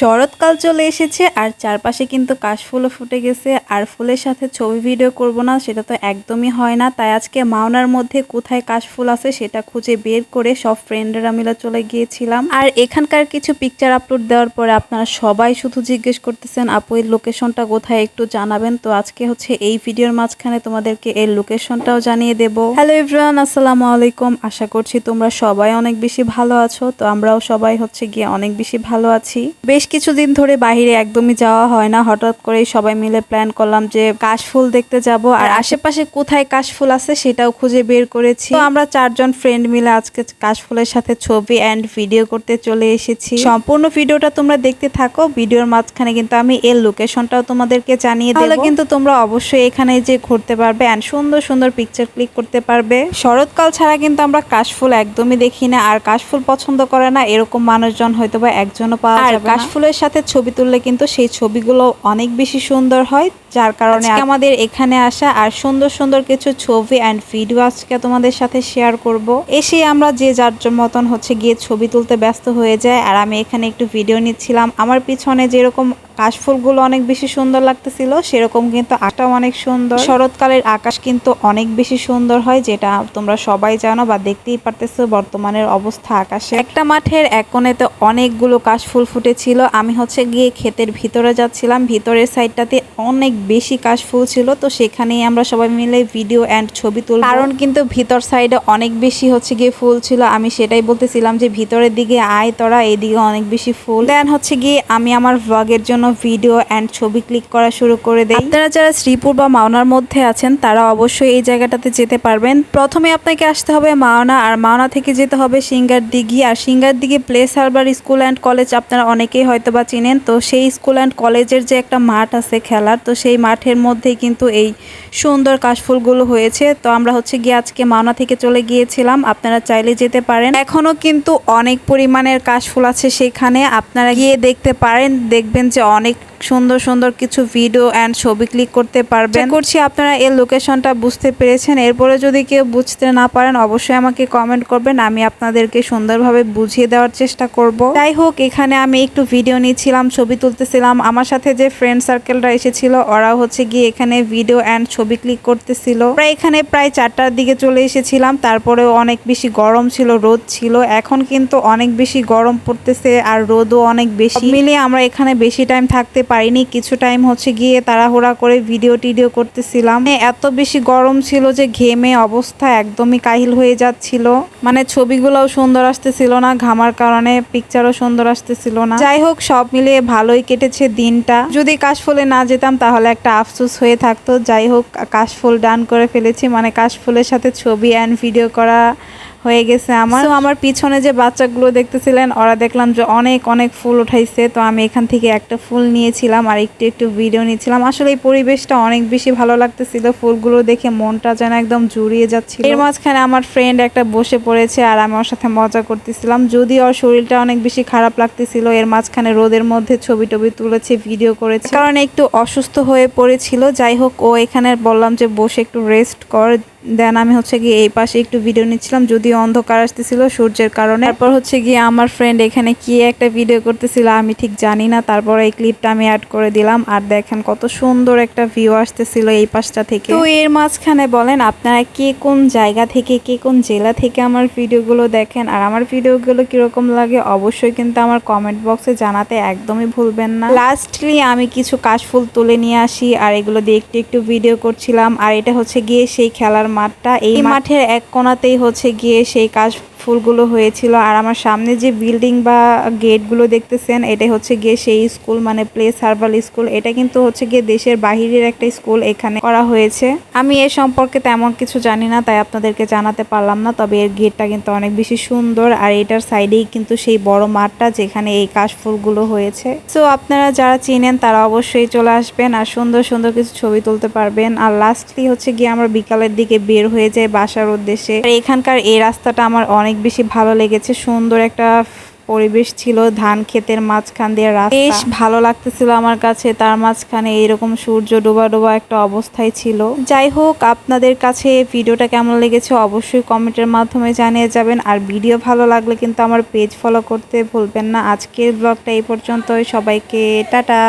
শরৎকাল চলে এসেছে আর চারপাশে কিন্তু কাশফুলও ফুটে গেছে। আর ফুলের সাথে ছবি ভিডিও করব না, সেটা তো একদমই হয় না। তাই আজকে মাওনার মধ্যে কোথায় কাশফুল আছে সেটা খুঁজে বের করে সব ফ্রেন্ডেরা মিলে চলে গিয়েছিলাম। আর এখানকার কিছু পিকচার আপলোড দেওয়ার পরে আপনারা সবাই শুধু জিজ্ঞেস করতেছেন, আপু, এর লোকেশনটা কোথায়? একটু জানাবেন? তো আজকে হচ্ছে এই ভিডিওর মাঝখানে তোমাদেরকে এর লোকেশনটাও জানিয়ে দেব। হ্যালো এভরিওয়ান আসসালামু আলাইকুম। আশা করছি তোমরা সবাই অনেক বেশি ভালো আছো। তো আমরাও সবাই হচ্ছে গিয়ে অনেক বেশি ভালো আছি। বেশ কিছুদিন ধরে বাইরে একদমই যাওয়া হয় না। হঠাৎ করে সবাই মিলে প্ল্যান করলাম যে কাশফুল দেখতে যাব। আর আশেপাশে কোথায় কাশফুল আছে সেটাও খুঁজে বের করেছি। তো আমরা চারজন ফ্রেন্ড মিলে আজকে কাশফুলের সাথে ছবি অ্যান্ড ভিডিও করতে চলে এসেছি। সম্পূর্ণ ভিডিওটা তোমরা দেখতে থাকো। ভিডিওর মাঝখানে কিন্তু আমি এর লোকেশনটাও তোমাদেরকে জানিয়ে দেবো। কিন্তু তোমরা অবশ্যই এখানে যে ঘুরতে পারবে অ্যান্ড সুন্দর সুন্দর পিকচার ক্লিক করতে পারবে। শরৎকাল ছাড়া কিন্তু আমরা কাশফুল একদমই দেখি না। আর কাশফুল পছন্দ করে না এরকম মানুষজন হয়তো বা একজনও পাওয়া যাবে না। কাশফুলের সাথে ছবি তুললে কিন্তু সেই ছবিগুলো অনেক বেশি সুন্দর হয়। যার কারণে আমাদের এখানে আসা আর সুন্দর সুন্দর কিছু ছবি অ্যান্ড ভিডিও আজকে তোমাদের সাথে শেয়ার করব। এসে আমরা যে যার মতন হচ্ছে গিয়ে ছবি তুলতে ব্যস্ত হয়ে যায় আর আমি এখানে একটু ভিডিও নিচ্ছিলাম। আমার পিছনে যেরকম কাশফুলগুলো অনেক বেশি সুন্দর লাগতেছিল সেরকম কিন্তু আকাশটাও অনেক সুন্দর। শরৎকালের আকাশ কিন্তু অনেক বেশি সুন্দর হয় যেটা তোমরা সবাই জানো বা দেখতেই পারতেছো বর্তমানের অবস্থা আকাশে। একটা মাঠের এক কোণেতে অনেকগুলো কাশফুল ফুটেছিল। আমি হচ্ছে গিয়ে ক্ষেতের ভিতরে যাচ্ছিলাম। ভিতরের সাইডটাতে অনেক বেশি কাশফুল ছিল তো সেখানেই আমরা সবাই মিলে ভিডিও অ্যান্ড ছবি তুল কারণ কিন্তু ভিতর সাইডে অনেক বেশি হচ্ছে গিয়ে ফুল ছিল আমি সেটাই বলতেছিলাম যে ভিতরের দিকে আয় তোরা এইদিকে অনেক বেশি ফুল। দেন হচ্ছে গিয়ে আমি আমার ভ্লগের জন্য ভিডিও অ্যান্ড ছবি ক্লিক করা শুরু করে দেই। আপনারা যারা শ্রীপুর বা মাওনার মধ্যে আছেন তারা অবশ্যই এই জায়গাটাতে যেতে পারবেন। প্রথমে আপনাকে আসতে হবে মাওনা আর মাওনা থেকে যেতে হবে সিঙ্গার দিঘি আর Singar Dighi place harbour school and college আপনারা অনেকেই হয়তো বা চিনেন তো সেই স্কুল অ্যান্ড কলেজের যে একটা মাঠ আছে খেলার তো সেই মাঠের মধ্যেই কিন্তু এই সুন্দর কাশফুলগুলো হয়েছে। তো আমরা হচ্ছে গিয়ে আজকে মাওনা থেকে চলে গিয়েছিলাম। আপনারা চাইলে যেতে পারেন। এখনও কিন্তু অনেক পরিমাণের কাশফুল আছে সেখানে। আপনারা গিয়ে দেখতে পারেন। দেখবেন যে অনেক সুন্দর সুন্দর কিছু ভিডিও অ্যান্ড ছবি ক্লিক করতে পারবেন। করছি, আপনারা এর লোকেশনটা বুঝতে পেরেছেন। এরপরে যদি কেউ বুঝতে না পারেন, অবশ্যই আমাকে কমেন্ট করবেন। আমি আপনাদেরকে সুন্দরভাবে বুঝিয়ে দেওয়ার চেষ্টা করব। যাই হোক, এখানে আমি একটু ভিডিও নিয়েছিলাম ছবি তুলতেছিলাম। আমার সাথে যে ফ্রেন্ড সার্কেলরা এসেছিল ওরা হচ্ছে গিয়ে এখানে ভিডিও অ্যান্ড ছবি ক্লিক করতেছিল। প্রায় এখানে প্রায় চারটার দিকে চলে এসেছিলাম। তারপরেও অনেক বেশি গরম ছিল, রোদ ছিল। এখন কিন্তু অনেক বেশি গরম পড়তেছে আর রোদও অনেক বেশি। মিলিয়ে আমরা এখানে বেশি টাইম থাকতে পারিনি, কিছু টাইম হচ্ছে গিয়ে তাড়াহুড়া করে ভিডিও টিডিও করতেছিলাম। মানে এত বেশি গরম ছিল যে ঘেমে অবস্থা একদমই কাহিল হয়ে যাচ্ছিল। মানে ছবিগুলোও সুন্দর আসতেছিল না, ঘামার কারণে পিকচারও সুন্দর আসতেছিল না। যাই হোক, সব মিলিয়ে ভালোই কেটেছে দিনটা। যদি কাশফুলে না যেতাম তাহলে একটা আফসোস হয়ে থাকতো। যাই হোক, কাশফুল ডান করে ফেলেছি। মানে কাশফুলের সাথে ছবি অ্যান্ড ভিডিও করা হয়ে গেছে আমার। তো আমার পিছনে যে বাচ্চাগুলো দেখতেছিলেন ওরা দেখলাম যে অনেক অনেক ফুল উঠাইছে। তো আমি এখান থেকে একটা ফুল নিয়েছিলাম আর একটু একটু ভিডিও নিয়েছিলাম আসলে এই পরিবেশটা অনেক বেশি ভালো লাগতেছিল। ফুলগুলো দেখে মনটা যেন একদম জুড়িয়ে যাচ্ছিল। এর মাঝখানে আমার ফ্রেন্ড একটা বসে পড়েছে আর আমি ওর সাথে মজা করতেছিলাম। যদি ওর শরীরটা অনেক বেশি খারাপ লাগতেছিল এর মাঝখানে রোদের মধ্যে ছবি টবি তুলেছে ভিডিও করেছে। কারণ একটু অসুস্থ হয়ে পড়েছিল। যাই হোক ও এখানে বললাম যে বসে একটু রেস্ট কর। দেন আমি হচ্ছে গিয়ে এই পাশে একটু ভিডিও নিচ্ছিলাম, যদিও অন্ধকার আসতেছিল সূর্যের কারণে। তারপর হচ্ছে গিয়ে আমার ফ্রেন্ড এখানে কি একটা ভিডিও করতেছিল আমি ঠিক জানি না, তারপর এই ক্লিপটা আমি অ্যাড করে দিলাম। আর দেখেন কত সুন্দর একটা ভিউ আসতেছিল এই পাশটা থেকে। তো এর মাঝখানে বলেন, আপনারা কে কোন জায়গা থেকে, কে কোন জেলা থেকে আমার ভিডিওগুলো দেখেন? আর আমার ভিডিওগুলো কীরকম লাগে অবশ্যই কিন্তু আমার কমেন্ট বক্সে জানাতে একদমই ভুলবেন না। লাস্টলি আমি কিছু কাশফুল তুলে নিয়ে আসি, আর এগুলো দিয়ে একটু একটু ভিডিও করছিলাম। আর এটা হচ্ছে গিয়ে সেই খেলার মাঠটা এই মাঠের এক কোণাতেই হচ্ছে গিয়ে সেই কাশ ফুলগুলো হয়েছিল। আর আমার সামনে যে বিল্ডিং বা গেটগুলো দেখতেছেন এটা হচ্ছে গিয়ে সেই স্কুল মানে প্লেস হার্বাল স্কুল। এটা কিন্তু হচ্ছে গিয়ে দেশের বাহিরের একটা স্কুল এখানে করা হয়েছে। আমি এ সম্পর্কে তেমন কিছু জানি না, তাই আপনাদেরকে জানাতে পারলাম না, তবে এর গেটটা কিন্তু অনেক বেশি সুন্দর। আর এটার সাইডেই কিন্তু সেই বড় মাঠটা, যেখানে এই কাশ ফুলগুলো হয়েছে। সো আপনারা যারা চিনেন, তারা অবশ্যই চলে আসবেন আর সুন্দর সুন্দর কিছু ছবি তুলতে পারবেন। আর লাস্টলি হচ্ছে গিয়ে আমরা বিকালের দিকে বের হয়ে যাই বাসার উদ্দেশ্যে। আর এখানকার এই রাস্তাটা আমার অনেক বেশি ভালো লেগেছে। সুন্দর একটা পরিবেশ ছিল, ধান ক্ষেতের মাঝখান দিয়ে রাস্তা। বেশ ভালো লাগতেছিল আমার কাছে, তার মাঝখানে এইরকম সূর্য ডোবা ডোবা একটা অবস্থায় ছিল। যাই হোক, আপনাদের কাছে ভিডিওটা কেমন লেগেছে অবশ্যই কমেন্টের মাধ্যমে জানিয়ে যাবেন। আর ভিডিও ভালো লাগলে কিন্তু আমার পেজ ফলো করতে ভুলবেন না। আজকের ব্লগটা এই পর্যন্তই। সবাইকে, টাটা।